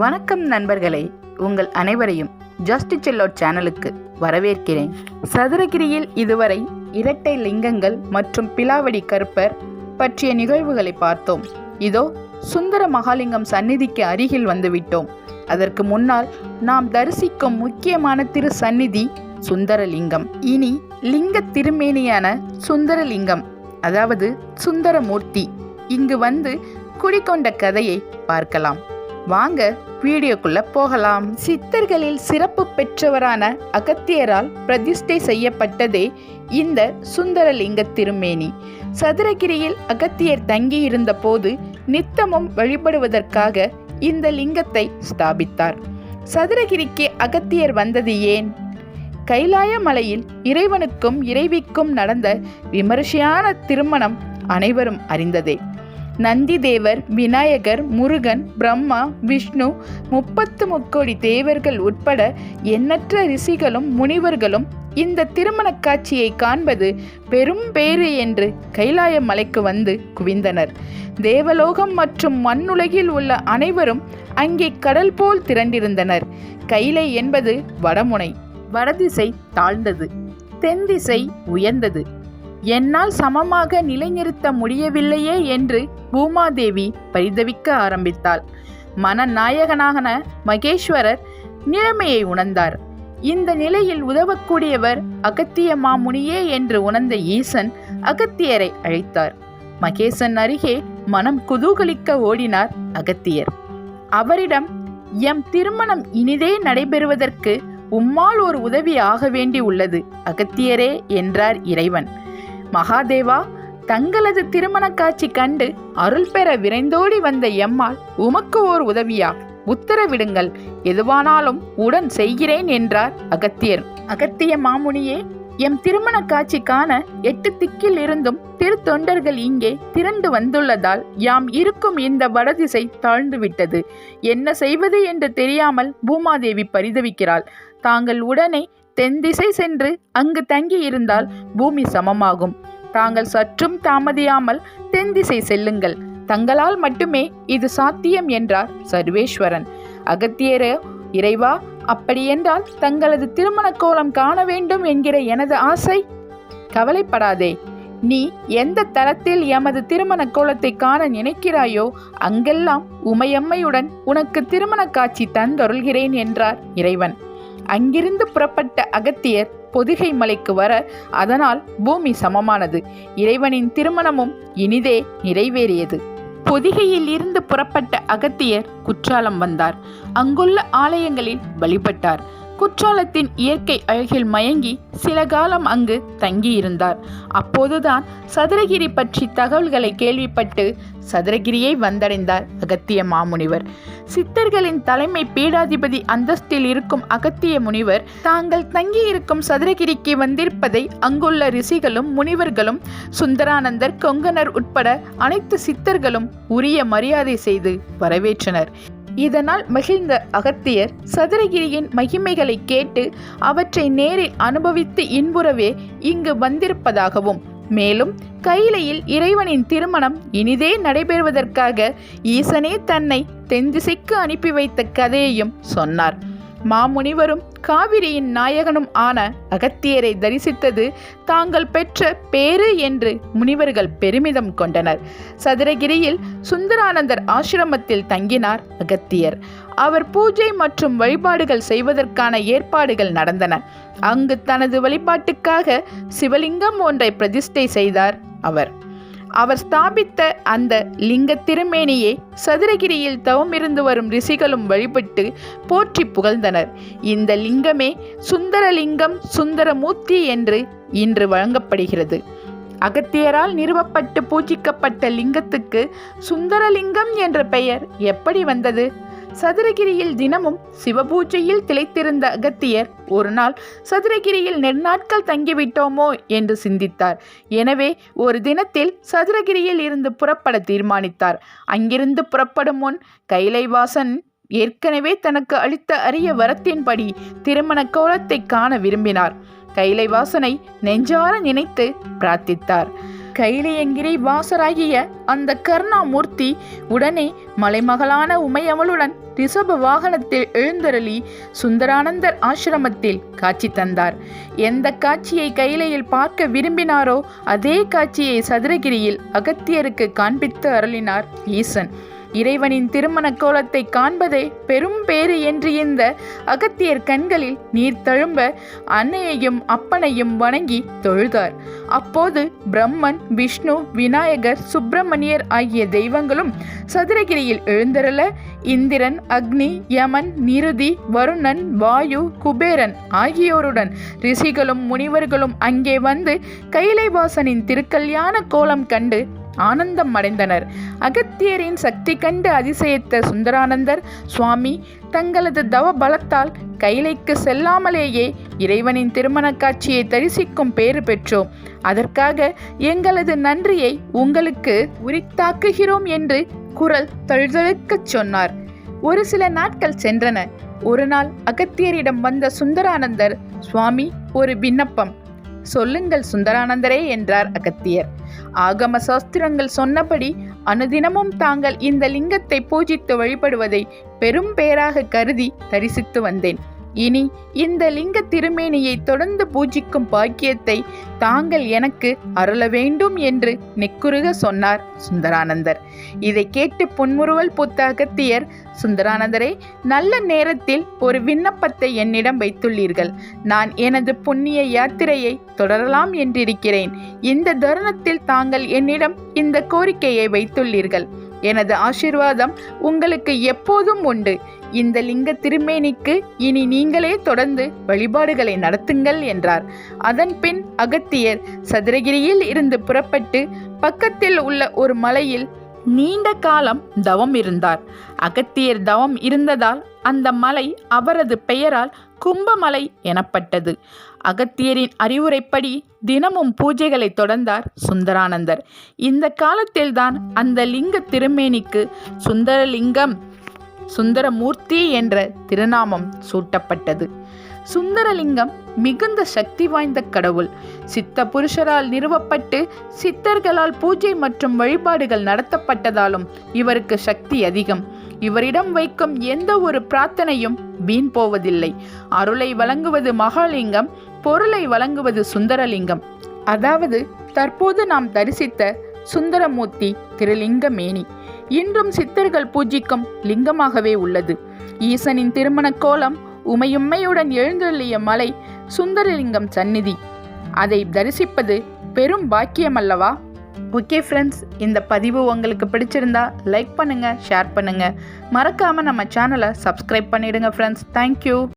வணக்கம் நண்பர்களே. உங்கள் அனைவரையும் ஜஸ்ட் செல்லோ சேனலுக்கு வரவேற்கிறேன். சதுரகிரியில் இதுவரை இரட்டை லிங்கங்கள் மற்றும் பிலாவடி கருப்பர் பற்றிய நிகழ்வுகளை பார்த்தோம். இதோ சுந்தர மகாலிங்கம் சந்நிதிக்கு அருகில் வந்துவிட்டோம். அதற்கு முன்னால் நாம் தரிசிக்கும் முக்கியமான திரு சந்நிதி சுந்தரலிங்கம். இனி லிங்க திருமேனியான சுந்தரலிங்கம் அதாவது சுந்தரமூர்த்தி இங்கு வந்து குடிக்கொண்ட கதையை பார்க்கலாம். வாங்க வீடியோக்குள்ள போகலாம். சித்தர்களில் சிறப்பு பெற்றவரான அகத்தியரால் பிரதிஷ்டை செய்யப்பட்டதே இந்த சுந்தரலிங்க திருமேனி. சதுரகிரியில் அகத்தியர் தங்கியிருந்த போது நித்தமும் வழிபடுவதற்காக இந்த லிங்கத்தை ஸ்தாபித்தார். சதுரகிரிக்கு அகத்தியர் வந்தது ஏன்? கைலாய மலையில் இறைவனுக்கும் இறைவிக்கும் நடந்த விமரிசையான திருமணம் அனைவரும் அறிந்ததே. நந்திதேவர் விநாயகர் முருகன் பிரம்மா விஷ்ணு முப்பத்து முக்கோடி தேவர்கள் உட்பட எண்ணற்ற ரிஷிகளும் முனிவர்களும் இந்த திருமண காட்சியை காண்பது பெரும் பேறு என்று கைலாய மலைக்கு வந்து குவிந்தனர். தேவலோகம் மற்றும் மண்ணுலகில் உள்ள அனைவரும் அங்கே கடல் போல் திரண்டிருந்தனர். கைலை என்பது வடமுனை வடதிசை தாழ்ந்தது தென்திசை உயர்ந்தது. என்னால் சமமாக நிலைநிறுத்த முடியவில்லையே என்று பூமாதேவி பரிதவிக்க ஆரம்பித்தாள். மனநாயகனாகன மகேஸ்வரர் நிலைமையை உணர்ந்தார். இந்த நிலையில் உதவக்கூடியவர் அகத்திய மாமுனியே என்று உணர்ந்த ஈசன் அகத்தியரை அழைத்தார். மகேசன் அருகே மனம் குதூகலிக்க ஓடினார் அகத்தியர். அவரிடம் எம் திருமணம் இனிதே நடைபெறுவதற்கு உம்மால் ஒரு உதவி ஆக வேண்டி உள்ளது அகத்தியரே என்றார் இறைவன். மகாதேவா தங்களது திருமண காட்சி கண்டு அருள் பெற விரைந்தோடி வந்த எம்மாள் உமக்கு ஓர் உதவியா? உத்தரவிடுங்கள். எதுவானாலும் உடன் செய்கிறேன் என்றார் அகத்தியர். அகத்திய மாமுனியே எம் திருமண காட்சி காண எட்டு திக்கில் இருந்தும் திருத்தொண்டர்கள் இங்கே திரண்டு வந்துள்ளதால் யாம் இருக்கும் இந்த வடதிசை தாழ்ந்துவிட்டது. என்ன செய்வது என்று தெரியாமல் பூமாதேவி பரிதவிக்கிறாள். தாங்கள் உடனே தென் திசை சென்று அங்கு தங்கி இருந்தால் பூமி சமமாகும். தாங்கள் சற்றும் தாமதியாமல் தென் திசை செல்லுங்கள். தங்களால் மட்டுமே இது சாத்தியம் என்றார் சர்வேஸ்வரன். அகத்தியரே இறைவா அப்படியென்றால் தங்களது திருமண கோலம் காண வேண்டும் என்கிற எனது ஆசை? கவலைப்படாதே. நீ எந்த தளத்தில் எமது திருமண கோலத்தை காண நினைக்கிறாயோ அங்கெல்லாம் உமையம்மையுடன் உனக்கு திருமண காட்சி தந்தொருள்கிறேன் என்றார் இறைவன். அங்கிருந்து புறப்பட்ட அகத்தியர் பொதிகை மலைக்கு வர அதனால் பூமி சமமானது. இறைவனின் திருமணமும் இனிதே நிறைவேறியது. பொதிகையில் இருந்து புறப்பட்ட அகத்தியர் குற்றாலம் வந்தார். அங்குள்ள ஆலயங்களில் வழிபட்டார். குற்றாலத்தின் இயற்கை அழகில் மயங்கி சில காலம் அங்கு தங்கியிருந்தார். அப்போதுதான் சதுரகிரி பற்றி தகவல்களை கேள்விப்பட்டு சதுரகிரியை வந்தடைந்தார் அகத்திய மாமுனிவர். சித்தர்களின் தலைமை பீடாதிபதி அந்தஸ்தில் இருக்கும் அகத்திய முனிவர் தாங்கள் தங்கியிருக்கும் சதுரகிரிக்கு வந்திருப்பதை அங்குள்ள ரிஷிகளும் முனிவர்களும் சுந்தரானந்தர் கொங்கனர் உட்பட அனைத்து சித்தர்களும் உரிய மரியாதை செய்து வரவேற்றனர். இதனால் மகிழ்ந்த அகத்தியர் சதுரகிரியின் மகிமைகளை கேட்டு அவற்றை நேரில் அனுபவித்து இன்புறவே இங்கு வந்திருப்பதாகவும் மேலும் கைலையில் இறைவனின் திருமணம் இனிதே நடைபெறுவதற்காக ஈசனே தன்னை தென்திசைக்கு அனுப்பி வைத்த கதையையும் சொன்னார். மாமுனிவரும் காவிரியின் நாயகனும் ஆன அகத்தியரை தரிசித்தது தாங்கள் பெற்ற பேறு என்று முனிவர்கள் பெருமிதம் கொண்டனர். சதுரகிரியில் சுந்தரானந்தர் ஆசிரமத்தில் தங்கினார் அகத்தியர். அவர் பூஜை மற்றும் வழிபாடுகள் செய்வதற்கான ஏற்பாடுகள் நடந்தன. அங்கு தனது வழிபாட்டுக்காக சிவலிங்கம் ஒன்றை பிரதிஷ்டை செய்தார் அவர். அவர் ஸ்தாபித்த அந்த லிங்க திருமேனியை சதுரகிரியில் தவமிருந்து வரும் ரிஷிகளும் வழிபட்டு போற்றி புகழ்ந்தனர். இந்த லிங்கமே சுந்தரலிங்கம் சுந்தரமூர்த்தி என்று இன்று வழங்கப்படுகிறது. அகத்தியரால் நிறுவப்பட்டு பூஜிக்கப்பட்ட லிங்கத்துக்கு சுந்தரலிங்கம் என்ற பெயர் எப்படி வந்தது? சதுரகிரியில் தினமும் சிவபூஜையில் திளைத்திருந்த அகத்தியர் ஒரு நாள் சதுரகிரியில் நெடுநாட்கள் தங்கிவிட்டோமோ? என்று சிந்தித்தார். எனவே ஒரு தினத்தில் சதுரகிரியில் இருந்து புறப்பட தீர்மானித்தார். அங்கிருந்து புறப்படும் முன் கைலைவாசன் ஏற்கனவே தனக்கு அளித்த அரிய வரத்தின்படி திருமண கோலத்தை காண விரும்பினார். கைலைவாசனை நெஞ்சார நினைத்து பிரார்த்தித்தார். கைலியங்கிரி வாசராகிய அந்த கருணாமூர்த்தி உடனே மலைமகளான உமையவளுடன் ரிஷப வாகனத்தில் எழுந்தருளி சுந்தரானந்தர் ஆசிரமத்தில் காட்சி தந்தார். எந்த காட்சியை கைலையில் பார்க்க விரும்பினாரோ அதே காட்சியை சதுரகிரியில் அகத்தியருக்கு காண்பித்து அருளினார் ஈசன். இறைவனின் திருமண கோலத்தை காண்பதே பெரும் பேறு என்று இந்த அகத்தியர் கண்களில் நீர் தழும்ப அன்னையையும் அப்பனையும் வணங்கி தொழுதார். அப்போது பிரம்மன் விஷ்ணு விநாயகர் சுப்பிரமணியர் ஆகிய தெய்வங்களும் சதுரகிரியில் எழுந்தருள இந்திரன் அக்னி யமன் நிருதி வருணன் வாயு குபேரன் ஆகியோருடன் ரிஷிகளும் முனிவர்களும் அங்கே வந்து கைலைவாசனின் திருக்கல்யாண கோலம் கண்டு ஆனந்தம் அடைந்தனர் அகத்தியரின் சக்தி கண்டு அதிசயித்த சுந்தரானந்தர் சுவாமி தங்களது தவ பலத்தால் கைலைக்கு செல்லாமலேயே இறைவனின் திருமண காட்சியை தரிசிக்கும் பேறு பெற்றோம். அதற்காக எங்களது நன்றியை உங்களுக்கு உரித்தாக்குகிறோம் என்று குரல் தழுதழுக்கச் சொன்னார். ஒரு சில நாட்கள் சென்றன. ஒரு நாள் அகத்தியரிடம் வந்த சுந்தரானந்தர் சுவாமி ஒரு விண்ணப்பம். சொல்லுங்கள் சுந்தரானந்தரே என்றார் அகத்தியர். ஆகம சாஸ்திரங்கள் சொன்னபடி அனுதினமும் தாங்கள் இந்த லிங்கத்தை பூஜித்து வழிபடுவதை பெரும் பேராக கருதி தரிசித்து வந்தேன். இனி இந்த லிங்க திருமேனியை தொடர்ந்து பூஜிக்கும் பாக்கியத்தை தாங்கள் எனக்கு அருள வேண்டும் என்று நெக்குருக சொன்னார் சுந்தரானந்தர். இதை கேட்டு புன்முறுவல் பூத்த அகத்தியர் சுந்தரானந்தரே நல்ல நேரத்தில் ஒரு விண்ணப்பத்தை என்னிடம் வைத்துள்ளீர்கள். நான் எனது புண்ணிய யாத்திரையை தொடரலாம் என்றிருக்கிறேன். இந்த தருணத்தில் தாங்கள் என்னிடம் இந்த கோரிக்கையை வைத்துள்ளீர்கள். எனது ஆசிர்வாதம் உங்களுக்கு எப்போதும் உண்டு. இந்த லிங்க திருமேனிக்கு இனி நீங்களே தொடர்ந்து வழிபாடுகளை நடத்துங்கள் என்றார். அதன் பின் அகத்தியர் சதுரகிரியில் இருந்து புறப்பட்டு பக்கத்தில் உள்ள ஒரு மலையில் நீண்ட காலம் தவம் இருந்தார். அகத்தியர் தவம் இருந்ததால் அந்த மலை அவரது பெயரால் கும்பமலை எனப்பட்டது. அகத்தியரின் அறிவுரைப்படி தினமும் பூஜைகளை தொடர்ந்தார் சுந்தரானந்தர். இந்த காலத்தில்தான் அந்த லிங்க திருமேனிக்கு சுந்தரலிங்கம் சுந்தரமூர்த்தி என்ற திருநாமம் சூட்டப்பட்டது. சுந்தரலிங்கம் மிகுந்த சக்தி வாய்ந்த கடவுள். சித்த புருஷரால் நிறுவப்பட்டு சித்தர்களால் பூஜை மற்றும் வழிபாடுகள் நடத்தப்பட்டதாலும் இவருக்கு சக்தி அதிகம். இவரிடம் வைக்கும் எந்த ஒரு பிரார்த்தனையும் வீண் போவதில்லை. அருளை வழங்குவது மகாலிங்கம் பொருளை வழங்குவது சுந்தரலிங்கம். அதாவது தற்போது நாம் தரிசித்த சுந்தரமூர்த்தி திருலிங்கமேனி. இன்றும் சித்தர்கள் பூஜிக்கும் லிங்கமாகவே உள்ளது. ஈசனின் திருமண கோலம் உமையும்மையுடன் எழுந்தருளிய மலை சுந்தரலிங்கம் சந்நிதி. அதை தரிசிப்பது பெரும் பாக்கியம் அல்லவா ஓகே ஃப்ரெண்ட்ஸ் இந்த பதிவு உங்களுக்கு பிடிச்சிருந்தா லைக் பண்ணுங்கள் ஷேர் பண்ணுங்கள் மறக்காமல் நம்ம சேனலை சப்ஸ்கிரைப் பண்ணிடுங்க ஃப்ரெண்ட்ஸ் தேங்க்யூ